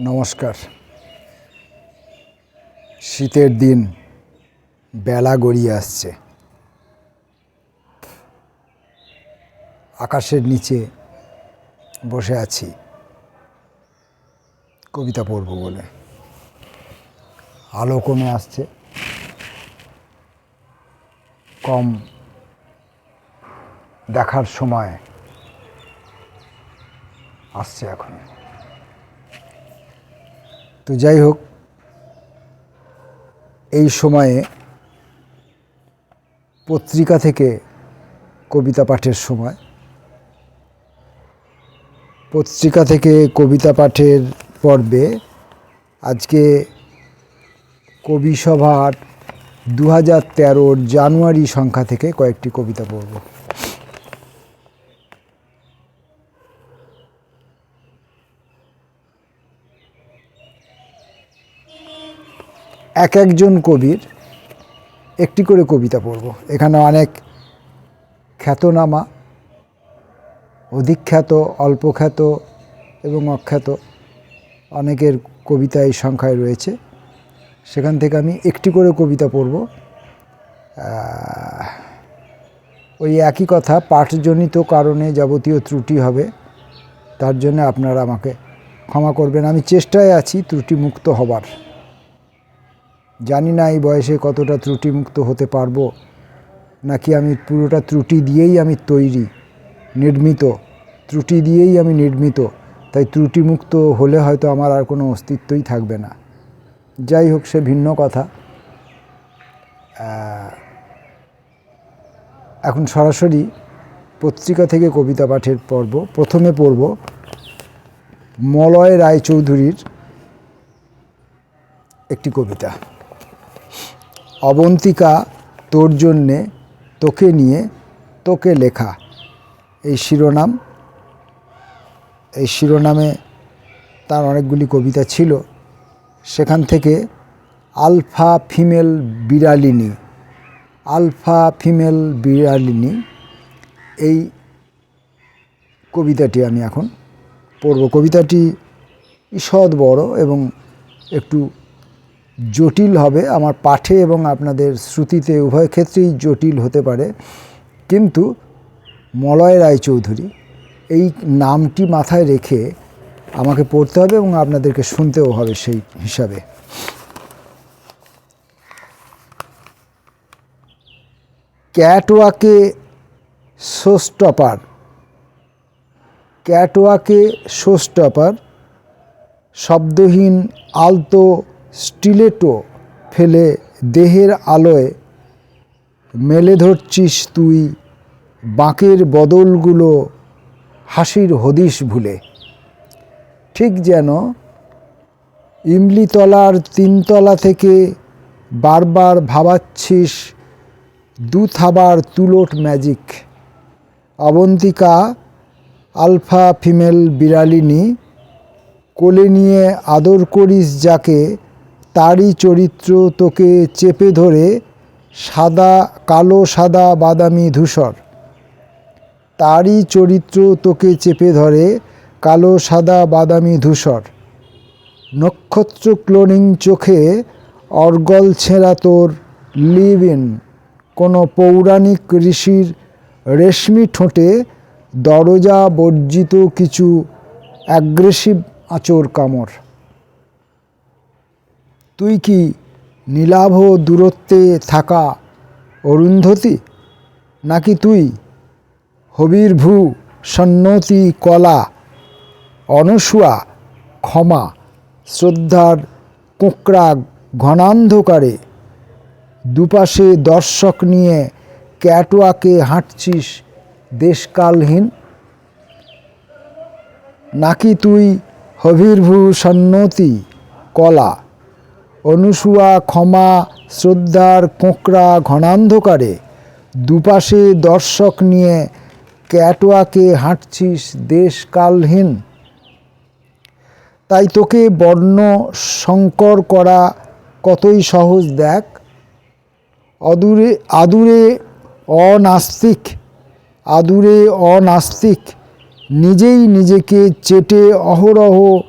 নমস্কার। শীতের দিন বেলা গড়িয়ে আসছে। আকাশের নিচে বসে আছি। কবিতা পড়ব বলে। আলো কমে আসছে। কম দেখার সময় আসছে এখন। তো যাই হোক, এই সময়ে পত্রিকা থেকে কবিতা পাঠের সময়, পত্রিকা থেকে কবিতা পাঠের পর্বে আজকে কবি সভার দু হাজার তেরোর জানুয়ারি সংখ্যা থেকে কয়েকটি কবিতা পড়ব। এক একজন কবির একটি করে কবিতা পড়ব। এখানে অনেক খ্যাতনামা অধিক খ্যাত অল্প খ্যাত এবং অখ্যাত অনেকের কবিতা এই সংখ্যায় রয়েছে। সেখান থেকে আমি একটি করে কবিতা পড়ব। ওই একই কথা, পাঠজনিত কারণে যাবতীয় ত্রুটি হবে, তার জন্য আপনারা আমাকে ক্ষমা করবেন। আমি চেষ্টায় আছি ত্রুটিমুক্ত হবার। জানি না এই বয়সে কতটা ত্রুটিমুক্ত হতে পারব, নাকি আমি পুরোটা ত্রুটি দিয়েই আমি তৈরি, নির্মিত। ত্রুটি দিয়েই আমি নির্মিত, তাই ত্রুটিমুক্ত হলে হয়তো আমার আর কোনো অস্তিত্বই থাকবে না। যাই হোক, সে ভিন্ন কথা। এখন সরাসরি পত্রিকা থেকে কবিতা পাঠের পর্ব, প্রথমে পড়ব মলয় রায়চৌধুরীর একটি কবিতা। অবন্তিকা, তোর জন্যে তোকে নিয়ে তোকে লেখা। এই শিরোনাম, এই শিরোনামে তার অনেকগুলি কবিতা ছিল। সেখান থেকে আলফা ফিমেল বিড়ালিনী, আলফা ফিমেল বিড়ালিনী, এই কবিতাটি আমি এখন পড়ব। কবিতাটি ঈষৎ বড় এবং একটু জটিল হবে। আমার পাঠে এবং আপনাদের শ্রুতিতে উভয় ক্ষেত্রেই জটিল হতে পারে। কিন্তু মলয় রায়চৌধুরী, এই নামটি মাথায় রেখে আমাকে পড়তে হবে এবং আপনাদেরকে শুনতেও হবে সেই হিসাবে। ক্যাটওয়াকে শোস্টপার ক্যাটওয়াকে শোস্টপার, শব্দহীন আলতো স্টিলেটো ফেলে দেহের আলোয় মেলে ধরছিস তুই বাঁকের বদলগুলো হাসির হদিশ ভুলে। ঠিক যেন ইমলিতলার তিনতলা থেকে বারবার ভাবাচ্ছিস দু থাবার তুলোট ম্যাজিক। অবন্তিকা আলফা ফিমেল বিড়ালিনী কোলে নিয়ে আদর করিস যাকে তারই চরিত্র তোকে চেপে ধরে সাদা, কালো, সাদা, বাদামি ধূসর। তারই চরিত্র তোকে চেপে ধরে কালো, সাদা, বাদামি ধূসর। নক্ষত্র ক্লোনিং চোখে অর্গল ছেঁড়া তোর লিভ ইন কোনো পৌরাণিক ঋষির রেশমি ঠোঁটে দরজা বর্জিত কিছু অ্যাগ্রেসিভ আঁচড় কামড়। তুই কি নীলাভ দূরত্বে থাকা অরুন্ধতী? নাকি তুই হবির্ভূ সন্নতি কলা অনসুয়া ক্ষমা, শ্রদ্ধার কোঁকড়া ঘনান্ধকারে, দুপাশে দর্শক নিয়ে ক্যাটওয়াকে হাঁটছিস দেশকালহীন? নাকি তুই হবির্ভূ সন্নতি কলা অনুসুয়া, ক্ষমা, শ্রদ্ধার কোঁকড়া ঘনান্ধকারে দুপাশে দর্শক নিয়ে ক্যাটোয়াকে হাঁটছিস দেশকালহীন। তাই তোকে বর্ণ সংকর করা কতই সহজ দেখ। অদূরে, আদুরে অনাস্তিক আদুরে অনাস্তিক, নিজেই নিজেকে চেটে অহরহ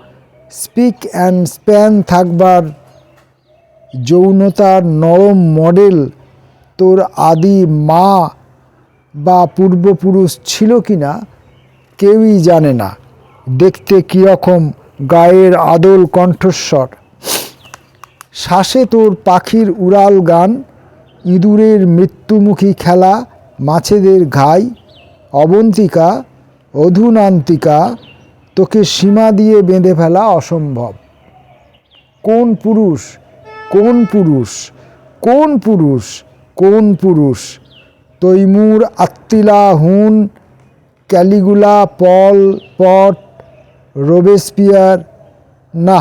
স্পিক অ্যান্ড স্প্যান থাকবার যৌনতার নরম মডেল তোর আদি মা বা পূর্বপুরুষ ছিল কি না কেউই জানে না। দেখতে কীরকম গায়ের আদল কণ্ঠস্বর। শ্বাসে তোর পাখির উড়াল গান, ইঁদুরের মৃত্যুমুখী খেলা, মাছেদের ঘাই, অবন্তিকা, অধুনান্তিকা, তোকে সীমা দিয়ে বেঁধে ফেলা অসম্ভব। কোন পুরুষ কোন পুরুষ কোন পুরুষ কোন পুরুষ? তৈমুর আত্মিলা হুন, ক্যালিগুলা, পল, পট, রোবেসপিয়ার। না,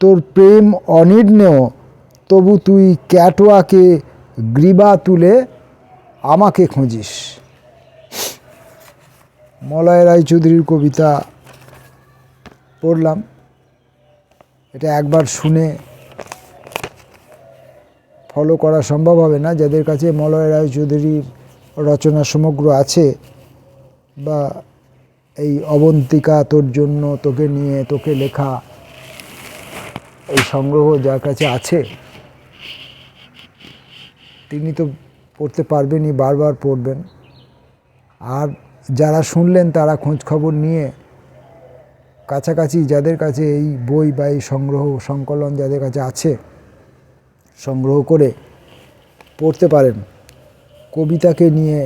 তোর প্রেম অনির্ণেয়, তবু তুই ক্যাটোয়াকে গ্রীবা তুলে আমাকে খুঁজিস। মলয় রায়চৌধুরীর কবিতা পড়লাম। এটা একবার শুনে ফলো করা সম্ভব হবে না। যাদের কাছে মলয় রায়চৌধুরীর রচনা সমগ্র আছে বা এই অবন্তিকা তোর জন্য, তোকে নিয়ে, তোকে লেখা এই সংগ্রহ যার কাছে আছে, তিনি তো পড়তে পারবেনই, বারবার পড়বেন। আর যারা শুনলেন, তারা খোঁজ খবর নিয়ে কাছাকাছি যাদের কাছে এই বই বা এই সংগ্রহ, সংকলন যাদের কাছে আছে সংগ্রহ করে পড়তে পারেন। কবিতাকে নিয়ে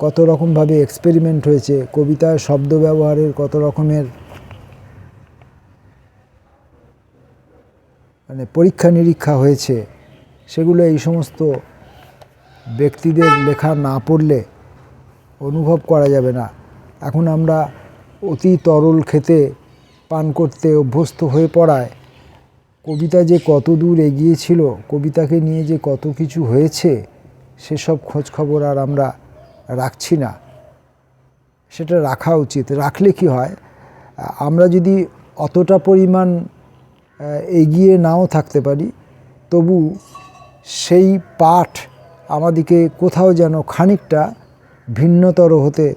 কত রকমভাবে এক্সপেরিমেন্ট হয়েছে, কবিতার শব্দ ব্যবহারের কত রকমের মানে পরীক্ষা নিরীক্ষা হয়েছে, সেগুলো এই সমস্ত ব্যক্তিদের লেখা না পড়লে অনুভব করা যাবে না। এখন আমরা অতি তরল খেতে পান করতে অভ্যস্ত হয়ে পড়ায় কবিতা যে কত দূর এগিয়েছিল কবিতাকে নিয়ে যে কত কিছু হয়েছে, সেসব খোঁজ খবর আর আমরা রাখছি না। সেটা রাখা উচিত। রাখলে কি হয়? আমরা যদি অতটা পরিমাণ এগিয়ে নাও থাকতে পারি, তবু সেই পাঠ আমাদিকে কোথাও যেন খানিকটা ভিন্নতর হতে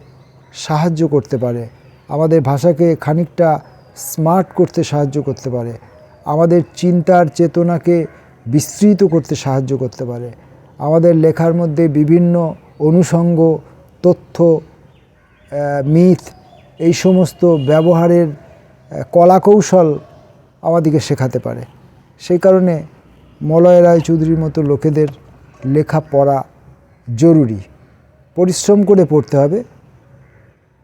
সাহায্য করতে পারে। আমাদের ভাষাকে খানিকটা স্মার্ট করতে সাহায্য করতে পারে। আমাদের চিন্তার চেতনাকে বিস্তৃত করতে সাহায্য করতে পারে। আমাদের লেখার মধ্যে বিভিন্ন অনুষঙ্গ, তথ্য মিথ, এই সমস্ত ব্যবহারের কলাকৌশল আমাদেরকে শেখাতে পারে। সেই কারণে মলয় রায় চৌধুরীর মতো লোকেদের লেখা পড়া জরুরি। পরিশ্রম করে পড়তে হবে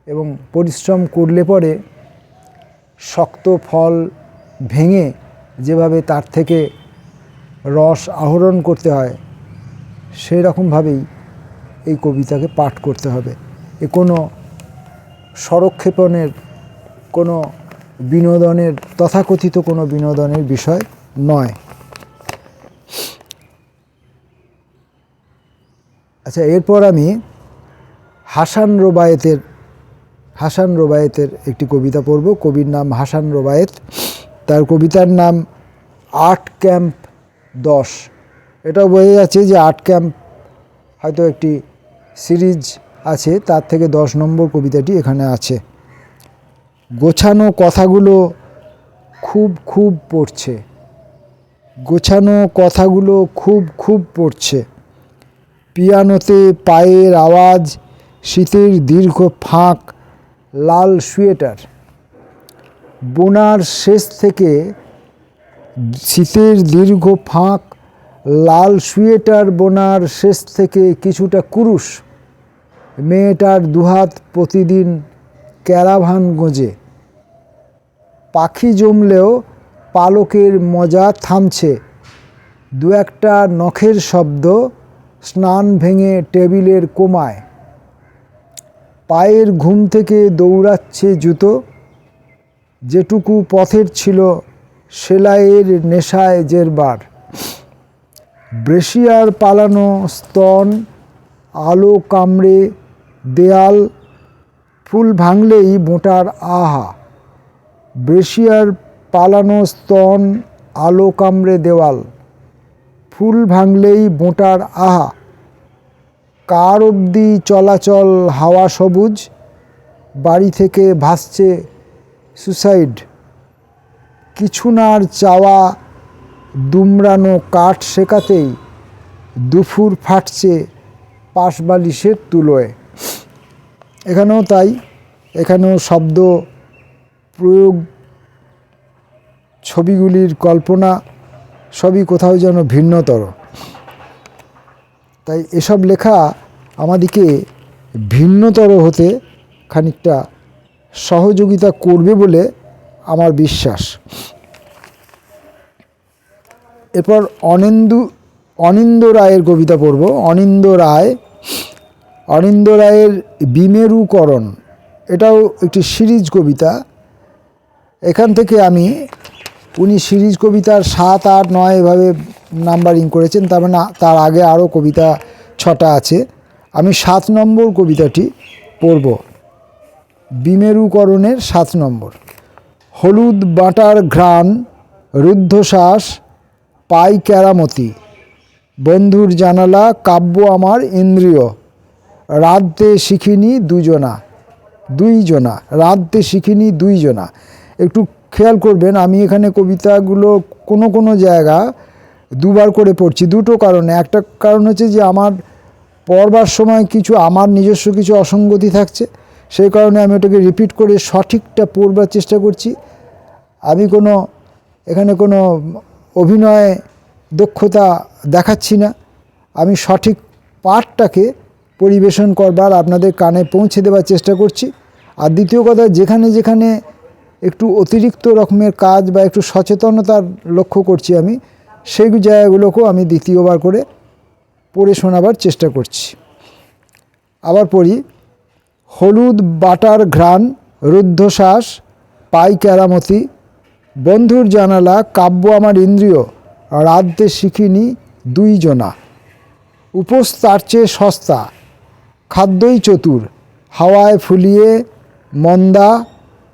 এবং পরিশ্রম করলে পরে শক্ত ফল ভেঙে যেভাবে তার থেকে রস আহরণ করতে হয়, সেই রকমভাবেই এই কবিতাকে পাঠ করতে হবে। এ কোনো সরক্ষেপণের কোনো বিনোদনের, তথাকথিত কোনো বিনোদনের বিষয় নয়। আচ্ছা এরপর আমি হাসান রোবায়েতের হাসান রোবায়েতের একটি কবিতা পড়ব। কবির নাম হাসান রোবায়েত। তার কবিতার নাম আর্ট ক্যাম্প দশ। এটাও বোঝা যাচ্ছে যে আর্ট ক্যাম্প হয়তো একটি সিরিজ আছে, তার থেকে দশ নম্বর কবিতাটি এখানে আছে। গোছানো কথাগুলো খুব খুব পড়ছে। গোছানো কথাগুলো খুব খুব পড়ছে। পিয়ানোতে পায়ের আওয়াজ, শীতের দীর্ঘ ফাঁক, লাল সোয়েটার। বোনার শেষ থেকে শীতের দীর্ঘ ফাঁক, লাল সুয়েটার বোনার শেষ থেকে কিছুটা কুরুশ। মেয়েটার দুহাত প্রতিদিন ক্যারাভান গোঁজে। পাখি জমলেও পালকের মজা থামছে। দু একটা নখের শব্দ স্নান ভেঙে টেবিলের কোমায়। পায়ের ঘুম থেকে দৌড়াচ্ছে জুতো। যেটুকু পথের ছিল সেলাইয়ের নেশায় জেরবার ব্রেশিয়ার পালানো স্তন, আলো কামড়ে দেয়াল, ফুল ভাঙলেই মোটার আহা। ব্রেশিয়ার পালানো স্তন, আলো কামড়ে দেওয়াল, ফুল ভাঙলেই মোটার আহা। কার অবধি চলাচল হাওয়া সবুজ, বাড়ি থেকে ভাসছে সুসাইড। কিছু নার চাওয়া দুমড়ানো কাঠ শেখাতেই দুফুর ফাটছে পাশবালিশের তুলোয়। এখানেও তাই, এখানেও শব্দ, প্রয়োগ, ছবিগুলির কল্পনা, সবই কোথাও যেন ভিন্নতর। তাই এসব লেখা আমাদিকে ভিন্নতর হতে খানিকটা সহযোগিতা করবে বলে আমার বিশ্বাস। এরপর অনিন্দু, অনিন্দ রায়ের কবিতা পড়ব। অনিন্দ রায়, অনিন্দ রায়ের বিমেরুকরণ। এটাও একটি সিরিজ কবিতা। এখান থেকে আমি, উনি সিরিজ কবিতার সাত, আট, নয় এভাবে নাম্বারিং করেছেন, তার মানে তার আগে আরও কবিতা ছটা আছে। আমি সাত নম্বর কবিতাটি পড়ব। বিমেরুকরণের সাত নম্বর। হলুদ বাটার ঘ্রাণ, রুদ্ধশ্বাস, পাই কেরামতি। বন্ধুর জানালা, কাব্য আমার ইন্দ্রিয়। রাধতে শিখিনি দুজনা। দুইজনা। রাধতে শিখিনি দুইজনা। একটু খেয়াল করবেন, আমি এখানে কবিতাগুলো কোনো কোনো জায়গা দুবার করে পড়ছি। দুটো কারণে। একটা কারণ হচ্ছে যে আমার পড়বার সময় কিছু, আমার নিজস্ব কিছু অসঙ্গতি থাকছে। সেই কারণে আমি ওটাকে রিপিট করে সঠিকটা পড়বার চেষ্টা করছি। আমি কোনো, এখানে কোনো অভিনয় দক্ষতা দেখাচ্ছি না। আমি সঠিক পাঠটাকে পরিবেশন করবার আপনাদের কানে পৌঁছে দেওয়ার চেষ্টা করছি। আর দ্বিতীয় কথা, যেখানে যেখানে একটু অতিরিক্ত রকমের কাজ বা একটু সচেতনতার লক্ষ্য করছি আমি, সেই জায়গাগুলোকেও আমি দ্বিতীয়বার করে পড়ে শোনাবার চেষ্টা করছি। আবার পড়ি হলুদ বাটার ঘ্রাণ রুদ্ধশ্বাস পাই কেরামতি, বন্ধুর জানালা, কাব্য আমার ইন্দ্রিয় রাধতে শিখিনি দুইজনা উপোস তার চেয়ে সস্তা, খাদ্যই চতুর, হাওয়ায় ফুলিয়ে মন্দা,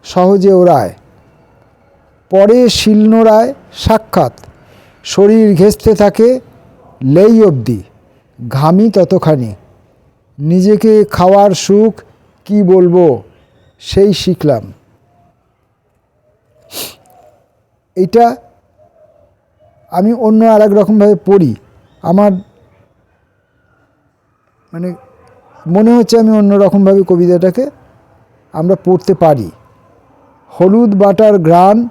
সহজে ওড়ায়। পরে শিলনোড়ায় সাক্ষাৎ, শরীর ঘেঁচতে থাকে লেই অবধি, ঘামি ততখানি। নিজেকে খাওয়ার সুখ কি বলব? সেই শিখলাম। এটা আমি অন্য আর এক রকমভাবে পড়ি। আমার মানে মনে হচ্ছে আমি অন্য রকমভাবে কবিতাটাকে আমরা পড়তে পারি। হলুদ বাটার গ্রান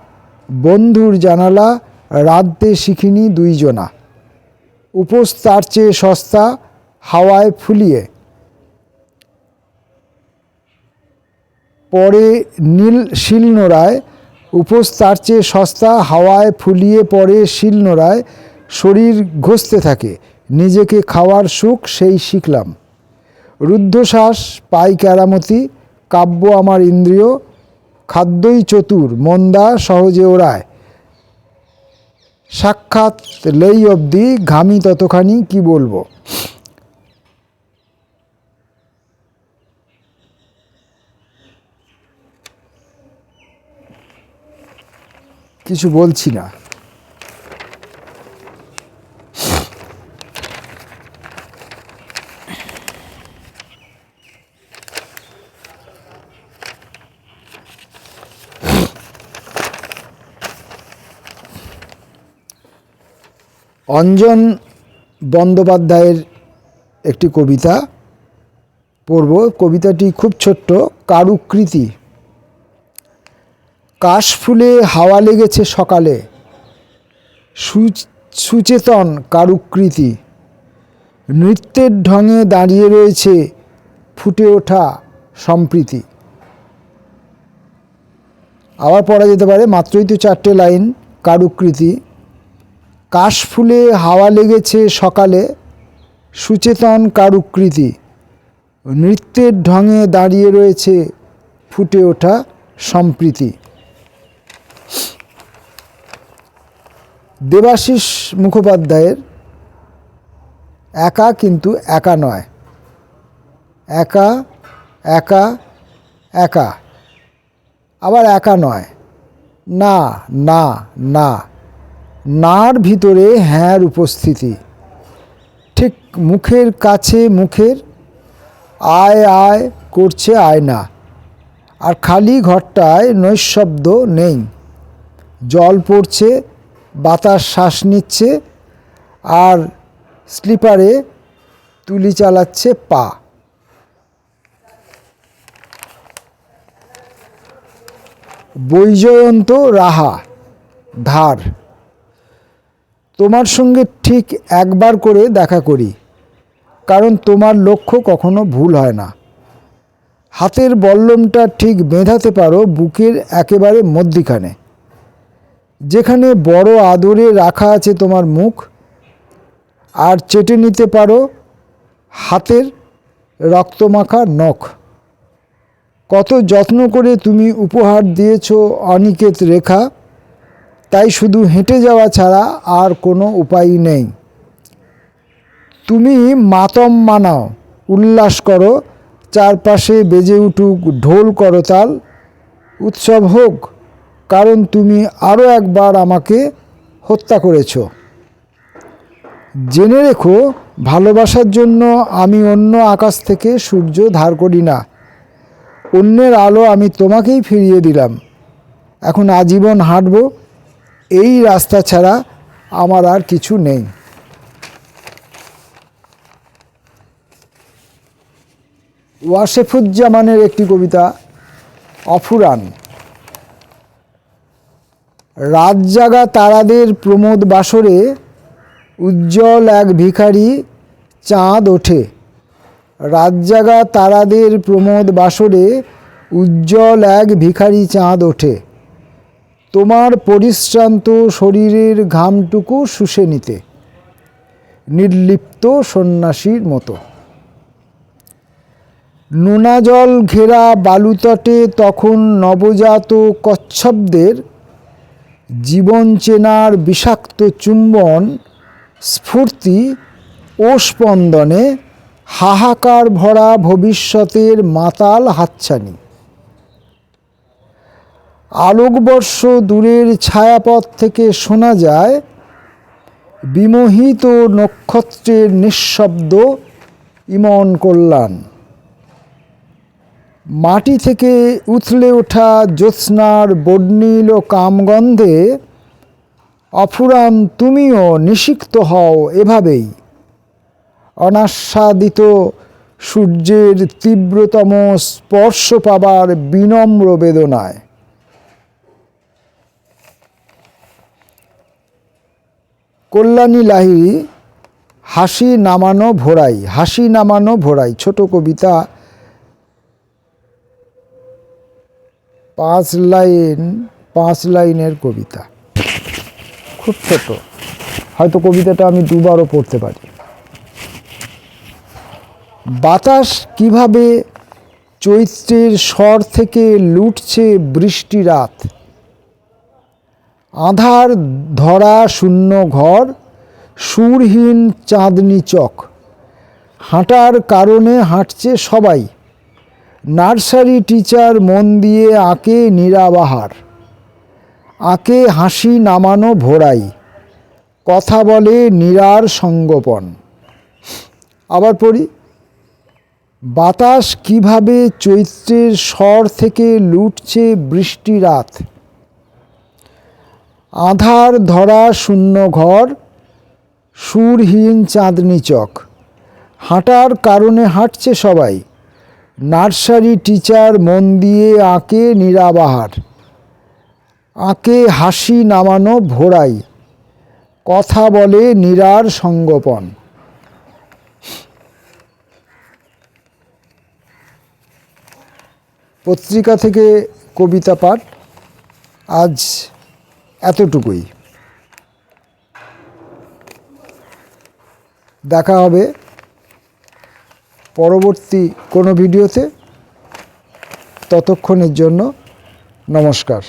বন্ধুর জানালা, রাধতে শিখিনি দুইজনা। উপোস তার চেয়ে সস্তা, হাওয়ায় ফুলিয়ে। পরে নীল শিলনোড়ায় উপোস তার চেয়ে সস্তা হাওয়ায় ফুলিয়ে পরে শিলনোড়ায় শরীর ঘষতে থাকে। নিজেকে খাওয়ার সুখ সেই শিখলাম। রুদ্ধশ্বাস, পাই কেরামতি, কাব্য আমার ইন্দ্রিয়, খাদ্যই চতুর, মন্দা সহজে ওড়ায়। সাক্ষাৎ লেই অবধি ঘামি ততখানি, কি বলব? কিছু বলছি না। অঞ্জন বন্দ্যোপাধ্যায়ের একটি কবিতা পড়ব। কবিতাটি খুব ছোট্ট কারুকৃতি। কাশফুলে হাওয়া লেগেছে সকালে। সুচেতন কারুকৃতি। নৃত্যের ঢঙে দাঁড়িয়ে রয়েছে ফুটে ওঠা সম্প্রীতি। আবার পড়া যেতে পারে, মাত্রই তো চারটে লাইন, কারুকৃতি। কাশফুলে হাওয়া লেগেছে সকালে, সুচেতন কারুকৃতি। নৃত্যের ঢঙে দাঁড়িয়ে রয়েছে ফুটে ওঠা সম্প্রীতি। দেবাশিস মুখোপাধ্যায়ের একা কিন্তু একা নয়। একা একা একা। আবার একা নয়। না না না। নার ভিতরে হ্যাঁর উপস্থিতি। ঠিক মুখের কাছে মুখের আয় আয় করছে আয়না। আর খালি ঘরটায় নৈশব্দ নেই। জল পড়ছে বাতাস শ্বাস নিচ্ছে আর স্লিপারে তুলি চালাচ্ছে পা। বৈজয়ন্ত রাহা, ধার। তোমার সঙ্গে ঠিক একবার করে দেখা করি, কারণ তোমার লক্ষ্য কখনো ভুল হয় না। হাতের বল্লমটা ঠিক বেঁধাতে পারো, বুকের একেবারে মধ্যিখানে। যেখানে বড় আদরে রাখা আছে তোমার মুখ, আর চেটে নিতে পারো হাতের রক্তমাখা নখ। কত যত্ন করে তুমি উপহার দিয়েছ অনিকেত রেখা, তাই শুধু হেঁটে যাওয়া ছাড়া আর কোনো উপায় নেই। তুমি মাতম মানাও, উল্লাস করো, চারপাশে বেজে উঠুক, ঢোল করতাল উৎসব হোক কারণ তুমি আরও একবার আমাকে হত্যা করেছ। জেনে রেখো, ভালোবাসার জন্য আমি অন্য আকাশ থেকে সূর্য ধার করি না। অন্যের আলো আমি তোমাকেই ফিরিয়ে দিলাম। এখন আজীবন হাঁটব, এই রাস্তা ছাড়া আমার আর কিছু নেই। ওয়াসেফুজ্জামানের একটি কবিতা, অফুরান। রাত জাগা তারাদের প্রমোদ বাসরে উজ্জ্বল এক ভিখারি চাঁদ ওঠে। রাত জাগা তারাদের প্রমোদ বাসরে উজ্জ্বল এক ভিখারি চাঁদ ওঠে। তোমার পরিশ্রান্ত শরীরের ঘামটুকু শুষে নিতে। নির্লিপ্ত সন্ন্যাসীর মতো। নোনা জল ঘেরা বালুতটে তখন নবজাত কচ্ছপদের জীবন চেনার বিষাক্ত চুম্বন, স্ফূর্তি ও স্পন্দনে হাহাকার ভরা ভবিষ্যতের মাতাল হাতছানি। আলোকবর্ষ দূরের ছায়াপথ থেকে শোনা যায়, বিমোহিত নক্ষত্রের নিঃশব্দ ইমন কল্যাণ। মাটি থেকে উথলে ওঠা জ্যোৎস্নার বর্ণিল কামগন্ধে, অফুরান তুমিও নিষিক্ত হও এভাবেই। অনাস্বাদিত সূর্যের তীব্রতম স্পর্শ পাবার বিনম্র বেদনায়। কল্যাণী লাহিড়ী হাসি নামানো ভোরাই হাসি নামানো ভোরাই ছোট কবিতা পাঁচ লাইন, পাঁচ লাইনের কবিতা। খুব ছোট। হয়তো কবিতাটা আমি দুবারও পড়তে পারি। বাতাস কীভাবে চৈত্রের স্বর থেকে লুটছে বৃষ্টি রাত? আধার ধরা শূন্য ঘর, সুরহীন চাঁদনি চক। হাঁটার কারণে হাঁটছে সবাই। নার্সারি টিচার মন দিয়ে আঁকে নিরাবাহার। আঁকে হাসি নামানো ভোরাই কথা বলে নিরার সঙ্গপন। আবার পড়ি, বাতাস কীভাবে চৈত্রের স্বর থেকে লুটছে বৃষ্টি রাত। আধার ধরা শূন্য ঘর, সুরহীন চাঁদনি চক। হাঁটার কারণে হাঁটছে সবাই। নার্সারি টিচার মন দিয়ে আঁকে নিরাবাহার। আঁকে হাসি নামানো ভোরাই কথা বলে নিরার সঙ্গপন। পত্রিকা থেকে কবিতা পাঠ। আজ এতটুকুই। দেখা হবে পরবর্তী কোনো ভিডিওতে ততক্ষণের জন্য নমস্কার।